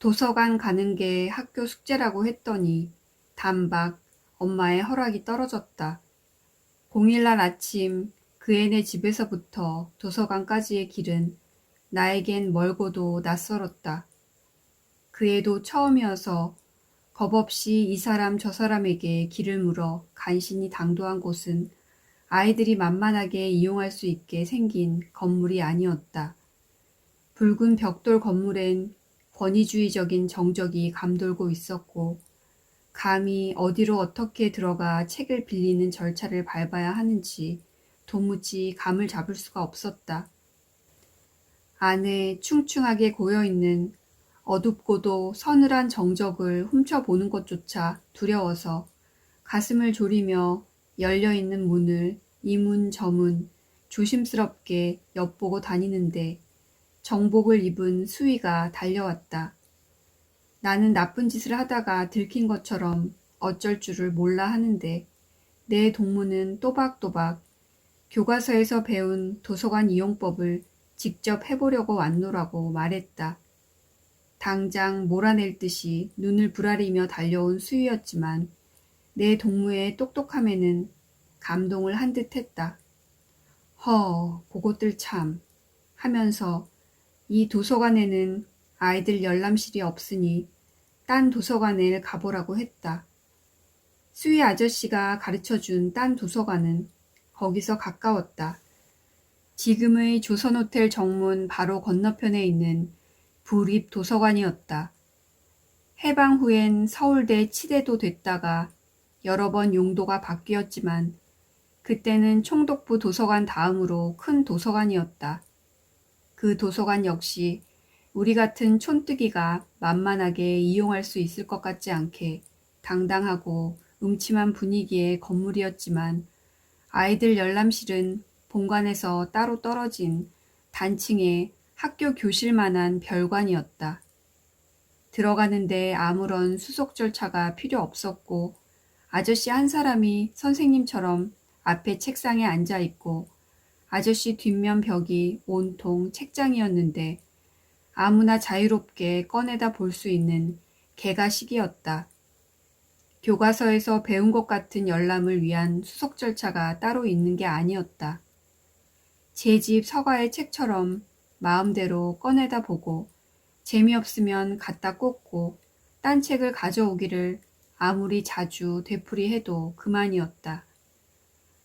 도서관 가는 게 학교 숙제라고 했더니 단박 엄마의 허락이 떨어졌다. 공일날 아침 그 애네 집에서부터 도서관까지의 길은 나에겐 멀고도 낯설었다. 그 애도 처음이어서 겁없이 이 사람 저 사람에게 길을 물어 간신히 당도한 곳은 아이들이 만만하게 이용할 수 있게 생긴 건물이 아니었다. 붉은 벽돌 건물엔 권위주의적인 정적이 감돌고 있었고, 감히 어디로 어떻게 들어가 책을 빌리는 절차를 밟아야 하는지 도무지 감을 잡을 수가 없었다. 안에 충충하게 고여있는 어둡고도 서늘한 정적을 훔쳐보는 것조차 두려워서 가슴을 졸이며 열려있는 문을 이문 저문 조심스럽게 엿보고 다니는데 정복을 입은 수위가 달려왔다. 나는 나쁜 짓을 하다가 들킨 것처럼 어쩔 줄을 몰라 하는데 내 동무는 또박또박 교과서에서 배운 도서관 이용법을 직접 해보려고 왔노라고 말했다. 당장 몰아낼 듯이 눈을 부라리며 달려온 수위였지만 내 동무의 똑똑함에는 감동을 한 듯 했다. 허, 그것들 참. 하면서 이 도서관에는 아이들 열람실이 없으니 딴 도서관에 가보라고 했다. 수희 아저씨가 가르쳐준 딴 도서관은 거기서 가까웠다. 지금의 조선호텔 정문 바로 건너편에 있는 부립 도서관이었다. 해방 후엔 서울대 치대도 됐다가 여러 번 용도가 바뀌었지만 그때는 총독부 도서관 다음으로 큰 도서관이었다. 그 도서관 역시 우리 같은 촌뜨기가 만만하게 이용할 수 있을 것 같지 않게 당당하고 음침한 분위기의 건물이었지만 아이들 열람실은 본관에서 따로 떨어진 단층의 학교 교실만한 별관이었다. 들어가는데 아무런 수속 절차가 필요 없었고 아저씨 한 사람이 선생님처럼 앞에 책상에 앉아 있고 아저씨 뒷면 벽이 온통 책장이었는데 아무나 자유롭게 꺼내다 볼 수 있는 개가식이었다. 교과서에서 배운 것 같은 열람을 위한 수속 절차가 따로 있는 게 아니었다. 제 집 서가의 책처럼 마음대로 꺼내다 보고 재미없으면 갖다 꽂고 딴 책을 가져오기를 아무리 자주 되풀이해도 그만이었다.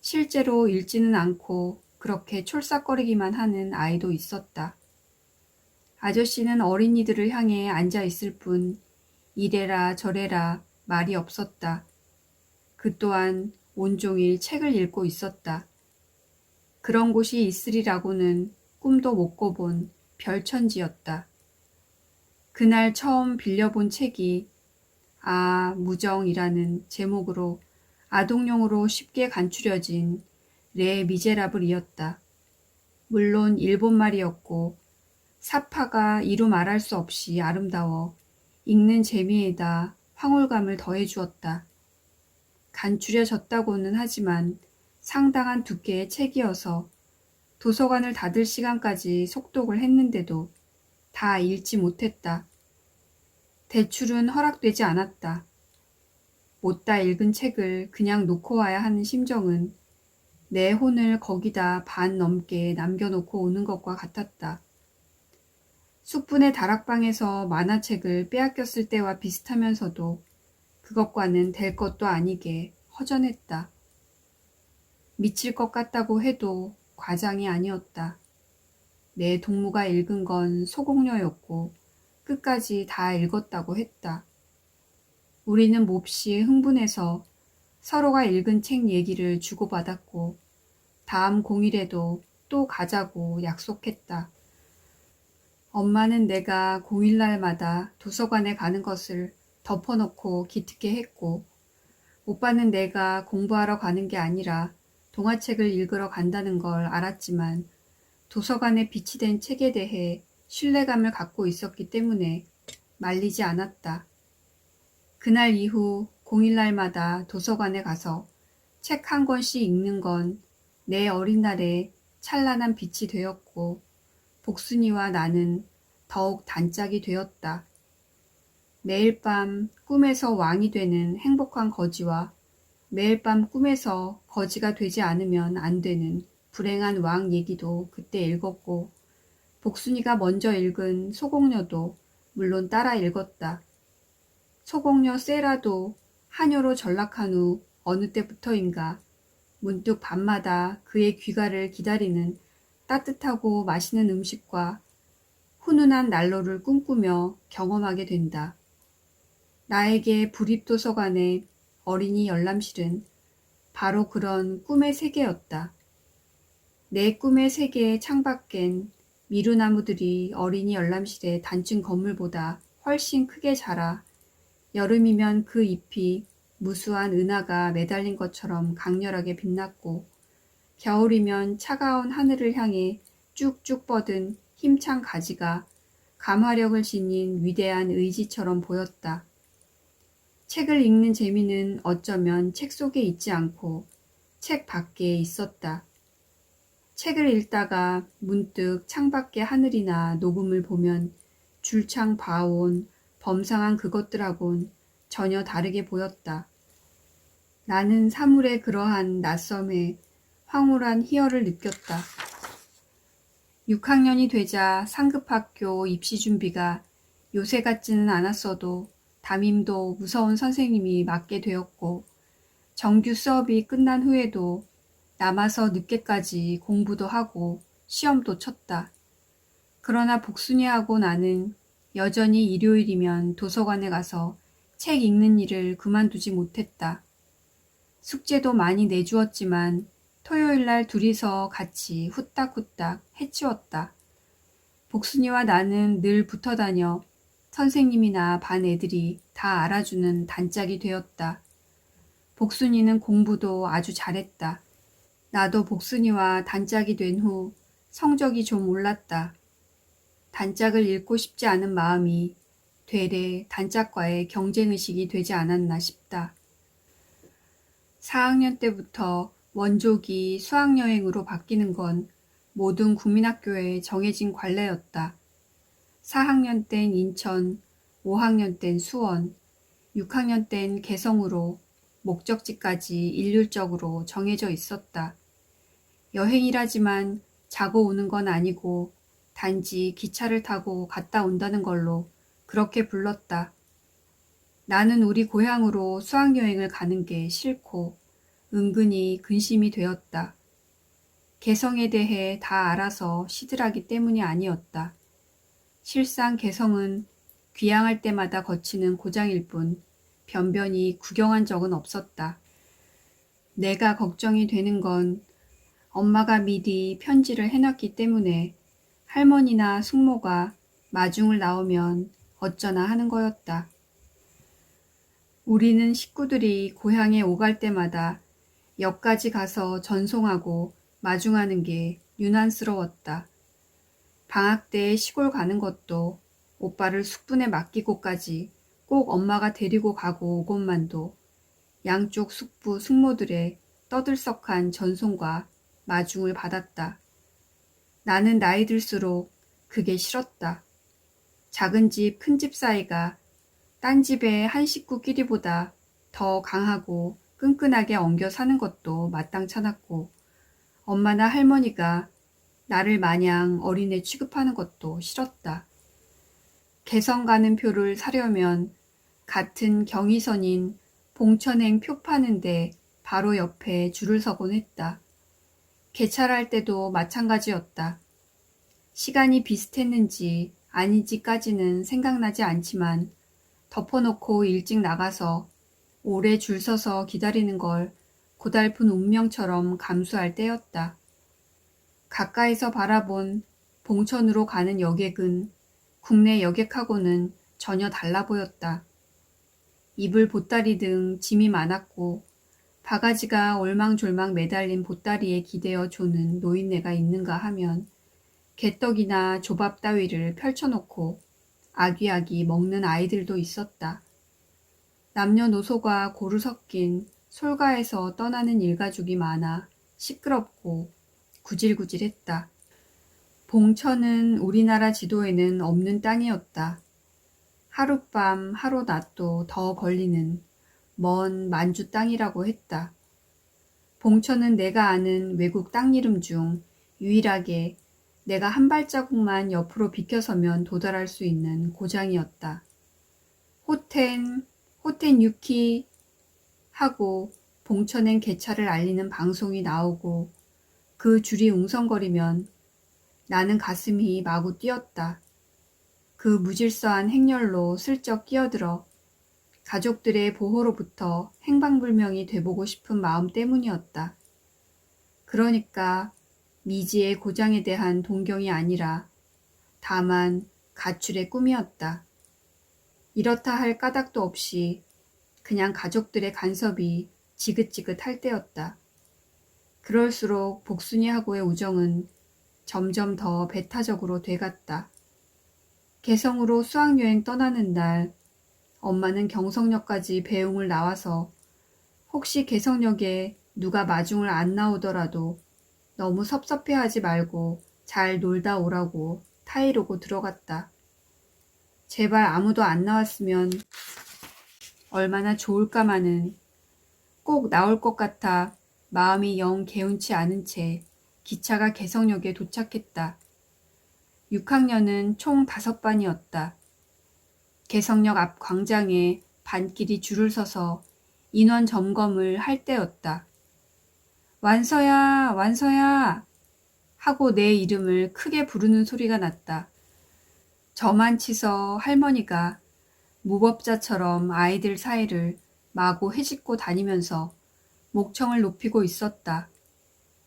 실제로 읽지는 않고 그렇게 촐싹거리기만 하는 아이도 있었다. 아저씨는 어린이들을 향해 앉아 있을 뿐 이래라 저래라 말이 없었다. 그 또한 온종일 책을 읽고 있었다. 그런 곳이 있으리라고는 꿈도 못 꿔본 별천지였다. 그날 처음 빌려본 책이 아, 무정이라는 제목으로 아동용으로 쉽게 간추려진 레 미제라블이었다. 물론 일본말이었고 사파가 이루 말할 수 없이 아름다워 읽는 재미에다 황홀감을 더해 주었다. 간추려졌다고는 하지만 상당한 두께의 책이어서 도서관을 닫을 시간까지 속독을 했는데도 다 읽지 못했다. 대출은 허락되지 않았다. 못다 읽은 책을 그냥 놓고 와야 하는 심정은 내 혼을 거기다 반 넘게 남겨놓고 오는 것과 같았다. 숙분의 다락방에서 만화책을 빼앗겼을 때와 비슷하면서도 그것과는 될 것도 아니게 허전했다. 미칠 것 같다고 해도 과장이 아니었다. 내 동무가 읽은 건 소공녀였고 끝까지 다 읽었다고 했다. 우리는 몹시 흥분해서 서로가 읽은 책 얘기를 주고받았고 다음 공일에도 또 가자고 약속했다. 엄마는 내가 공일날마다 도서관에 가는 것을 덮어놓고 기특해 했고 오빠는 내가 공부하러 가는 게 아니라 동화책을 읽으러 간다는 걸 알았지만 도서관에 비치된 책에 대해 신뢰감을 갖고 있었기 때문에 말리지 않았다. 그날 이후 공일날마다 도서관에 가서 책 한 권씩 읽는 건 내 어린 날의 찬란한 빛이 되었고 복순이와 나는 더욱 단짝이 되었다. 매일 밤 꿈에서 왕이 되는 행복한 거지와 매일 밤 꿈에서 거지가 되지 않으면 안 되는 불행한 왕 얘기도 그때 읽었고 복순이가 먼저 읽은 소공녀도 물론 따라 읽었다. 소공녀 세라도 한여로 전락한 후 어느 때부터인가 문득 밤마다 그의 귀가를 기다리는 따뜻하고 맛있는 음식과 훈훈한 난로를 꿈꾸며 경험하게 된다. 나에게 부립도서관의 어린이 열람실은 바로 그런 꿈의 세계였다. 내 꿈의 세계의 창밖엔 미루나무들이 어린이 열람실의 단층 건물보다 훨씬 크게 자라 여름이면 그 잎이 무수한 은하가 매달린 것처럼 강렬하게 빛났고 겨울이면 차가운 하늘을 향해 쭉쭉 뻗은 힘찬 가지가 감화력을 지닌 위대한 의지처럼 보였다. 책을 읽는 재미는 어쩌면 책 속에 있지 않고 책 밖에 있었다. 책을 읽다가 문득 창밖의 하늘이나 녹음을 보면 줄창 봐온 범상한 그것들하곤 전혀 다르게 보였다. 나는 사물의 그러한 낯섦에 황홀한 희열을 느꼈다. 6학년이 되자 상급학교 입시 준비가 요새 같지는 않았어도 담임도 무서운 선생님이 맡게 되었고 정규 수업이 끝난 후에도 남아서 늦게까지 공부도 하고 시험도 쳤다. 그러나 복순이하고 나는 여전히 일요일이면 도서관에 가서 책 읽는 일을 그만두지 못했다. 숙제도 많이 내주었지만 토요일 날 둘이서 같이 후딱후딱 해치웠다. 복순이와 나는 늘 붙어 다녀 선생님이나 반 애들이 다 알아주는 단짝이 되었다. 복순이는 공부도 아주 잘했다. 나도 복순이와 단짝이 된 후 성적이 좀 올랐다. 단짝을 잃고 싶지 않은 마음이 되레 단짝과의 경쟁의식이 되지 않았나 싶다. 4학년 때부터 원족이 수학여행으로 바뀌는 건 모든 국민학교에 정해진 관례였다. 4학년 땐 인천, 5학년 땐 수원, 6학년 땐 개성으로 목적지까지 일률적으로 정해져 있었다. 여행이라지만 자고 오는 건 아니고 단지 기차를 타고 갔다 온다는 걸로 그렇게 불렀다. 나는 우리 고향으로 수학여행을 가는 게 싫고 은근히 근심이 되었다. 개성에 대해 다 알아서 시들하기 때문이 아니었다. 실상 개성은 귀향할 때마다 거치는 고장일 뿐 변변히 구경한 적은 없었다. 내가 걱정이 되는 건 엄마가 미리 편지를 해놨기 때문에 할머니나 숙모가 마중을 나오면 어쩌나 하는 거였다. 우리는 식구들이 고향에 오갈 때마다 역까지 가서 전송하고 마중하는 게 유난스러웠다. 방학 때 시골 가는 것도 오빠를 숙분에 맡기고까지 꼭 엄마가 데리고 가고 오곤만도 양쪽 숙부 숙모들의 떠들썩한 전송과 마중을 받았다. 나는 나이 들수록 그게 싫었다. 작은 집, 큰 집 사이가 딴 집의 한 식구끼리보다 더 강하고 끈끈하게 엉겨 사는 것도 마땅찮았고 엄마나 할머니가 나를 마냥 어린애 취급하는 것도 싫었다. 개성 가는 표를 사려면 같은 경의선인 봉천행 표 파는데 바로 옆에 줄을 서곤 했다. 개찰할 때도 마찬가지였다. 시간이 비슷했는지 아닌지까지는 생각나지 않지만 덮어놓고 일찍 나가서 오래 줄 서서 기다리는 걸 고달픈 운명처럼 감수할 때였다. 가까이서 바라본 봉천으로 가는 여객은 국내 여객하고는 전혀 달라 보였다. 이불 보따리 등 짐이 많았고 바가지가 올망졸망 매달린 보따리에 기대어 조는 노인네가 있는가 하면 개떡이나 조밥 따위를 펼쳐놓고 아기아기 먹는 아이들도 있었다. 남녀노소가 고루 섞인 솔가에서 떠나는 일가족이 많아 시끄럽고 구질구질했다. 봉천은 우리나라 지도에는 없는 땅이었다. 하룻밤 하루낮도 더 걸리는 먼 만주 땅이라고 했다. 봉천은 내가 아는 외국 땅 이름 중 유일하게 내가 한 발자국만 옆으로 비켜서면 도달할 수 있는 고장이었다. 호텐, 호텐 유키 하고 봉천행 개차를 알리는 방송이 나오고 그 줄이 웅성거리면 나는 가슴이 마구 뛰었다. 그 무질서한 행렬로 슬쩍 끼어들어 가족들의 보호로부터 행방불명이 돼보고 싶은 마음 때문이었다. 그러니까 미지의 고장에 대한 동경이 아니라 다만 가출의 꿈이었다. 이렇다 할 까닭도 없이 그냥 가족들의 간섭이 지긋지긋할 때였다. 그럴수록 복순이하고의 우정은 점점 더 배타적으로 돼갔다. 개성으로 수학여행 떠나는 날 엄마는 경성역까지 배웅을 나와서 혹시 개성역에 누가 마중을 안 나오더라도 너무 섭섭해하지 말고 잘 놀다 오라고 타이르고 들어갔다. 제발 아무도 안 나왔으면 얼마나 좋을까마는 꼭 나올 것 같아 마음이 영 개운치 않은 채 기차가 개성역에 도착했다. 6학년은 총 다섯 반이었다. 개성역 앞 광장에 반끼리 줄을 서서 인원 점검을 할 때였다. 완서야, 완서야! 하고 내 이름을 크게 부르는 소리가 났다. 저만 치서 할머니가 무법자처럼 아이들 사이를 마구 헤집고 다니면서 목청을 높이고 있었다.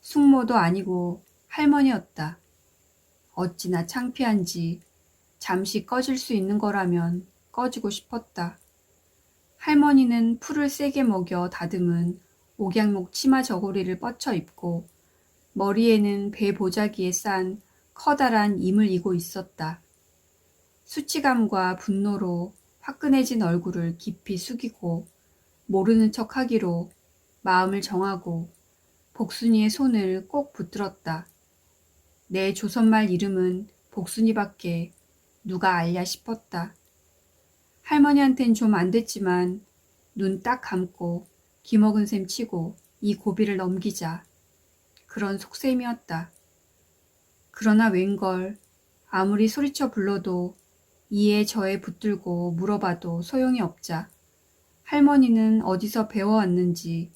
숙모도 아니고 할머니였다. 어찌나 창피한지 잠시 꺼질 수 있는 거라면 꺼지고 싶었다. 할머니는 풀을 세게 먹여 다듬은 옥양목 치마 저고리를 뻗쳐 입고 머리에는 배 보자기에 싼 커다란 임을 이고 있었다. 수치감과 분노로 화끈해진 얼굴을 깊이 숙이고 모르는 척 하기로 마음을 정하고 복순이의 손을 꼭 붙들었다. 내 조선말 이름은 복순이밖에 누가 알랴 싶었다. 할머니한텐 좀 안 됐지만 눈 딱 감고 기먹은 셈 치고 이 고비를 넘기자. 그런 속셈이었다. 그러나 웬걸 아무리 소리쳐 불러도 이에 저에 붙들고 물어봐도 소용이 없자. 할머니는 어디서 배워왔는지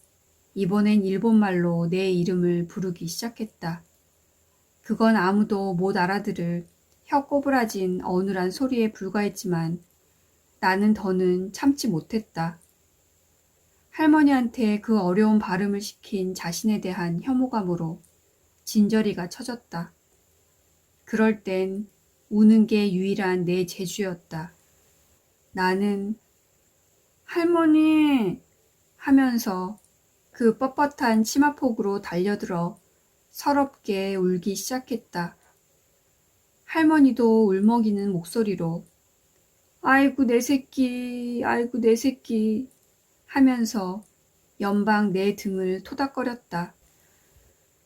이번엔 일본말로 내 이름을 부르기 시작했다. 그건 아무도 못 알아들을 혀 꼬부라진 어눌한 소리에 불과했지만 나는 더는 참지 못했다. 할머니한테 그 어려운 발음을 시킨 자신에 대한 혐오감으로 진저리가 쳐졌다. 그럴 땐 우는 게 유일한 내 재주였다. 나는 할머니 하면서 그 뻣뻣한 치마폭으로 달려들어 서럽게 울기 시작했다. 할머니도 울먹이는 목소리로 아이고 내 새끼, 아이고 내 새끼 하면서 연방 내 등을 토닥거렸다.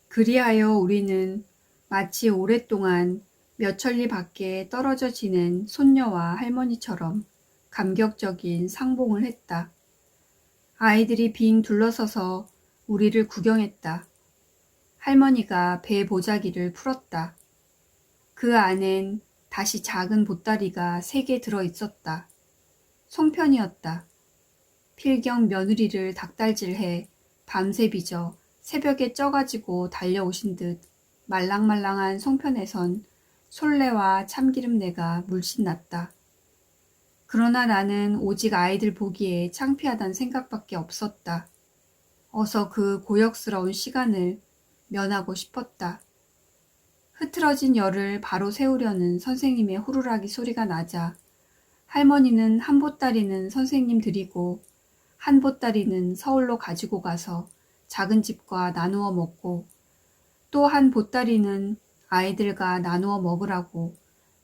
그리하여 우리는 마치 오랫동안 몇 천리 밖에 떨어져 지낸 손녀와 할머니처럼 감격적인 상봉을 했다. 아이들이 빙 둘러서서 우리를 구경했다. 할머니가 배 보자기를 풀었다. 그 안엔 다시 작은 보따리가 세 개 들어 있었다. 송편이었다. 필경 며느리를 닭달질해 밤새 빚어 새벽에 쪄가지고 달려오신 듯 말랑말랑한 송편에선 솔레와 참기름내가 물씬 났다. 그러나 나는 오직 아이들 보기에 창피하단 생각밖에 없었다. 어서 그 고역스러운 시간을 면하고 싶었다. 흐트러진 열을 바로 세우려는 선생님의 후루라기 소리가 나자 할머니는 한 보따리는 선생님 드리고 한 보따리는 서울로 가지고 가서 작은 집과 나누어 먹고 또 한 보따리는 아이들과 나누어 먹으라고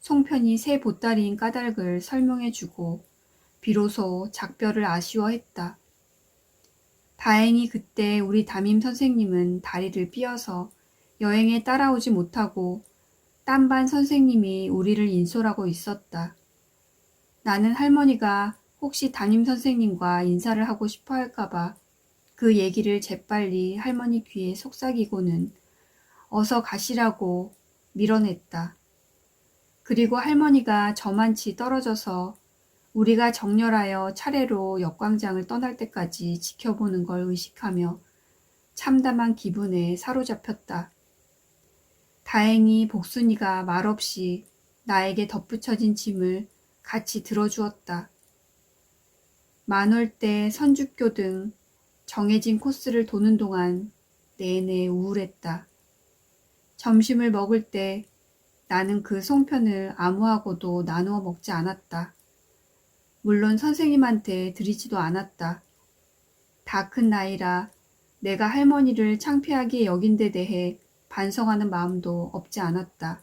송편이 새 보따리인 까닭을 설명해 주고 비로소 작별을 아쉬워했다. 다행히 그때 우리 담임 선생님은 다리를 삐어서 여행에 따라오지 못하고 딴반 선생님이 우리를 인솔하고 있었다. 나는 할머니가 혹시 담임 선생님과 인사를 하고 싶어 할까봐 그 얘기를 재빨리 할머니 귀에 속삭이고는 어서 가시라고 밀어냈다. 그리고 할머니가 저만치 떨어져서 우리가 정렬하여 차례로 역광장을 떠날 때까지 지켜보는 걸 의식하며 참담한 기분에 사로잡혔다. 다행히 복순이가 말없이 나에게 덧붙여진 짐을 같이 들어주었다. 만월대, 선주교 등 정해진 코스를 도는 동안 내내 우울했다. 점심을 먹을 때 나는 그 송편을 아무하고도 나누어 먹지 않았다. 물론 선생님한테 드리지도 않았다. 다 큰 나이라 내가 할머니를 창피하게 여긴 데 대해 반성하는 마음도 없지 않았다.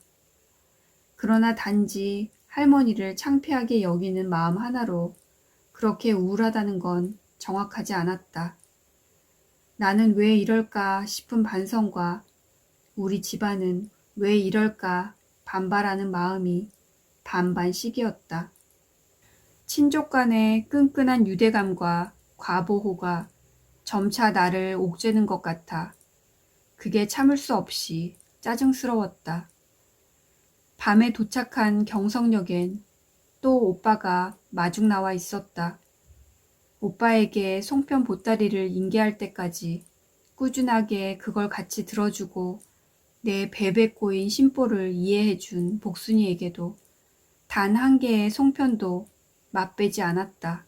그러나 단지 할머니를 창피하게 여기는 마음 하나로 그렇게 우울하다는 건 정확하지 않았다. 나는 왜 이럴까 싶은 반성과 우리 집안은 왜 이럴까 반발하는 마음이 반반씩이었다. 친족 간의 끈끈한 유대감과 과보호가 점차 나를 옥죄는 것 같아 그게 참을 수 없이 짜증스러웠다. 밤에 도착한 경성역엔 또 오빠가 마중 나와 있었다. 오빠에게 송편 보따리를 인계할 때까지 꾸준하게 그걸 같이 들어주고 내 베베 꼬인 심보를 이해해준 복순이에게도 단 한 개의 송편도 맛배지 않았다.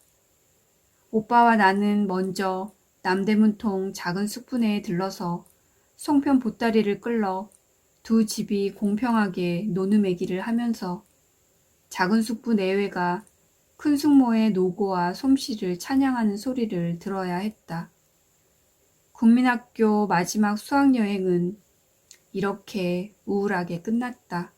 오빠와 나는 먼저 남대문통 작은 숯분에 들러서 송편 보따리를 끌러 두 집이 공평하게 노느매기를 하면서 작은 숯분 내외가 큰 숙모의 노고와 솜씨를 찬양하는 소리를 들어야 했다. 국민학교 마지막 수학여행은 이렇게 우울하게 끝났다.